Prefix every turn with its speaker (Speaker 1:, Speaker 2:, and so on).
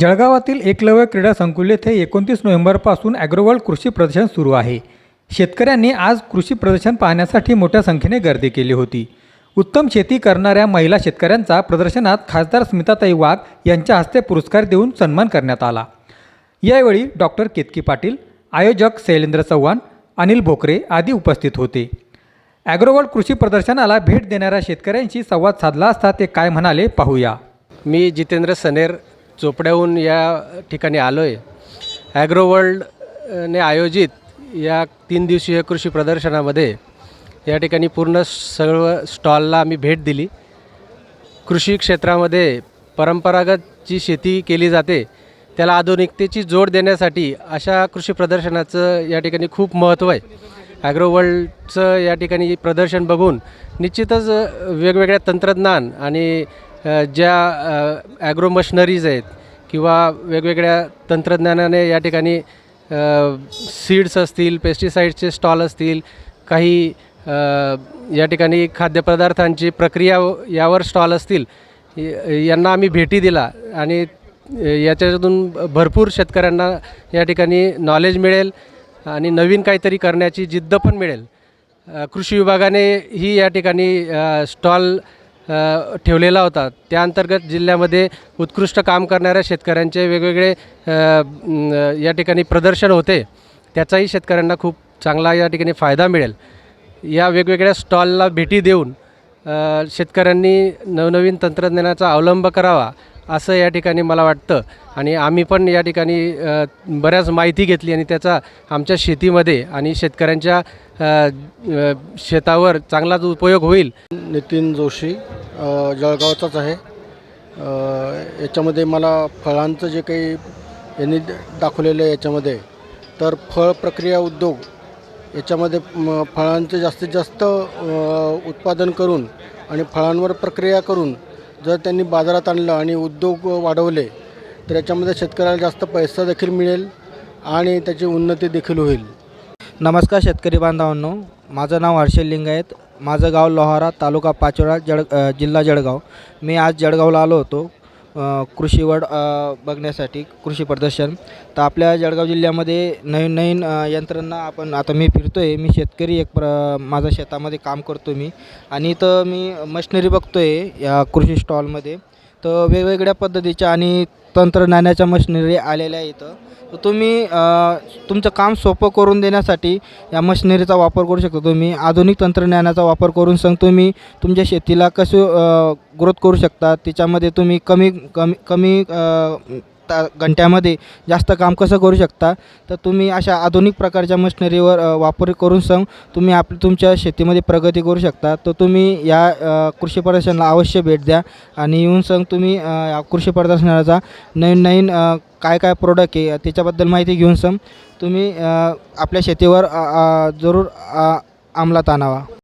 Speaker 1: जळगावातील एकलव्य क्रीडा संकुल येथे एकोणतीस नोव्हेंबरपासून ॲग्रोवर्ल्ड कृषी प्रदर्शन सुरू आहे. शेतकऱ्यांनी आज कृषी प्रदर्शन पाहण्यासाठी मोठ्या संख्येने गर्दी केली होती. उत्तम शेती करणाऱ्या महिला शेतकऱ्यांचा प्रदर्शनात खासदार स्मिताताई वाघ यांच्या हस्ते पुरस्कार देऊन सन्मान करण्यात आला. यावेळी डॉक्टर केतकी पाटील आयोजक शैलेंद्र चव्हाण अनिल भोकरे आदी उपस्थित होते. ॲग्रोवर्ल्ड कृषी प्रदर्शनाला भेट देणाऱ्या शेतकऱ्यांशी संवाद साधला असता ते काय म्हणाले पाहूया.
Speaker 2: मी जितेंद्र सनेर चोपड्याहून या ठिकाणी आलो आहे ॲग्रो वर्ल्डने आयोजित या तीन दिवसीय कृषी प्रदर्शनामध्ये या ठिकाणी पूर्ण सर्व स्टॉलला आम्ही भेट दिली. कृषी क्षेत्रामध्ये परंपरागत जी शेती केली जाते त्याला आधुनिकतेची जोड देण्यासाठी अशा कृषी प्रदर्शनाचं या ठिकाणी खूप महत्त्व आहे. ॲग्रो वर्ल्डचं या ठिकाणी प्रदर्शन बघून निश्चितच वेगवेगळ्या तंत्रज्ञान आणि ज्या ॲग्रो मशनरीज आहेत किंवा वेगवेगळ्या तंत्रज्ञानाने या ठिकाणी सीड्स असतील पेस्टिसाईडचे स्टॉल असतील काही या ठिकाणी खाद्यपदार्थांची प्रक्रिया यावर स्टॉल असतील यांना आम्ही भेटी दिला आणि याच्यातून भरपूर शेतकऱ्यांना या ठिकाणी नॉलेज मिळेल आणि नवीन काहीतरी करण्याची जिद्द पण मिळेल. कृषी विभागाने ही या ठिकाणी स्टॉल ठेवलेला होता. त्या अंतर्गत जिल्ह्यामध्ये उत्कृष्ट काम करणाऱ्या शेतकऱ्यांचे वेगवेगळे या ठिकाणी प्रदर्शन होते. त्याचाही शेतकऱ्यांना खूप चांगला या ठिकाणी फायदा मिळेल. या वेगवेगळ्या स्टॉलला भेटी देऊन शेतकऱ्यांनी नवनवीन तंत्रज्ञानाचा अवलंब करावा असं या ठिकाणी मला वाटतं. आणि आम्ही पण या ठिकाणी बऱ्याच माहिती घेतली आणि त्याचा आमच्या शेतीमध्ये आणि शेतकऱ्यांच्या शेतावर चांगलाच उपयोग होईल.
Speaker 3: नितीन जोशी जळगावचाच आहे. याच्यामध्ये मला फळांचं जे काही यांनी दाखवलेलं आहे याच्यामध्ये तर फळ प्रक्रिया उद्योग याच्यामध्ये फळांचं फळांचे जास्तीत जास्त उत्पादन करून आणि फळांवर प्रक्रिया करून जर त्यांनी बाजारात आणलं आणि उद्योग वाढवले तर याच्यामध्ये शेतकऱ्याला जास्त पैसा देखील मिळेल आणि त्याची उन्नती देखील होईल.
Speaker 4: नमस्कार शेतकरी बांधवांनो माझं नाव हर्षल लिंगायत माझं गाव लोहारा तालुका पाचोरा जळ जिल्हा जळगाव. मी आज जळगावला आलो होतो. कृषी वड बघण्यासाठी कृषी प्रदर्शन. तर आपल्या जळगाव जिल्ह्यामध्ये नवीन नवीन यंत्रांना यंत्रणा आपण आता मी फिरतो आहे मी शेतकरी एक प्र माझ्या शेतामध्ये काम करतो मी. आणि इथं मी मशिनरी बघतो आहे या कृषी स्टॉलमध्ये. तर वेगवेगळ्या पद्धतीच्या आणि तंत्रज्ञानाच्या मशिनरी आलेल्या आहे इथं. तर तुम्ही तुमचं काम सोपं करून देण्यासाठी या मशिनरीचा वापर करू शकता. तुम्ही आधुनिक तंत्रज्ञानाचा वापर करून सांग तुम्ही तुमच्या शेतीला कसं ग्रोथ करू शकता त्याच्यामध्ये तुम्ही कमी कमी कमी ता घंट्यामध्ये जास्त काम कसं करू शकता? तर तुम्ही अशा आधुनिक प्रकारच्या मशिनरीवर वापर करून सांग तुम्ही आप तुमच्या शेतीमध्ये प्रगती करू शकता. तर तुम्ही या कृषी प्रदर्शनाला अवश्य भेट द्या आणि येऊन सांग तुम्ही या कृषी प्रदर्शनाचा नवीन नवीन काय काय प्रोडक्ट आहे त्याच्याबद्दल माहिती घेऊन सम तुम्ही आपल्या शेतीवर जरूर अंमलात आणावा.